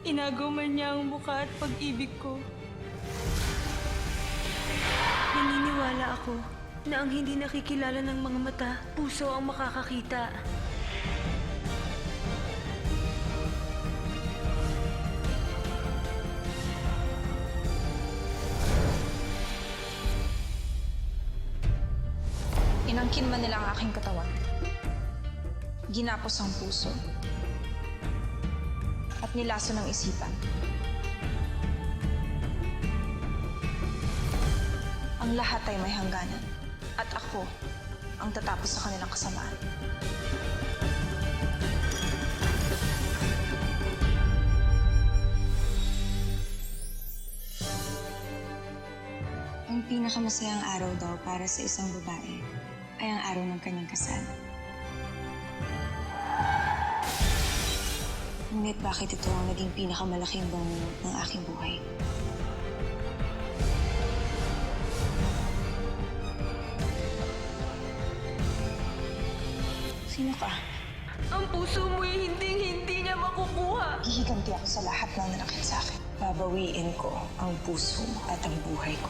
Inago man niya ang mukha at pag-ibig ko. Naniniwala ako na ang hindi nakikilala ng mga mata, puso ang makakakita. Inangkin man nila ang aking katawan. Ginapos ang puso. At nilaso ng isipan. Ang lahat ay may hangganan. At ako ang tatapos sa kanilang kasamaan. Ang pinakamasayang araw daw para sa isang babae ay ang araw ng kanyang kasal. Ngunit bakit ito ang naging pinakamalaking bangungot ng aking buhay? Sino ka? Ang puso mo'y hindi-hindi niya makukuha. Hihiganti ako sa lahat ng nanakit sa akin. Babawiin ko ang puso mo at ang buhay ko.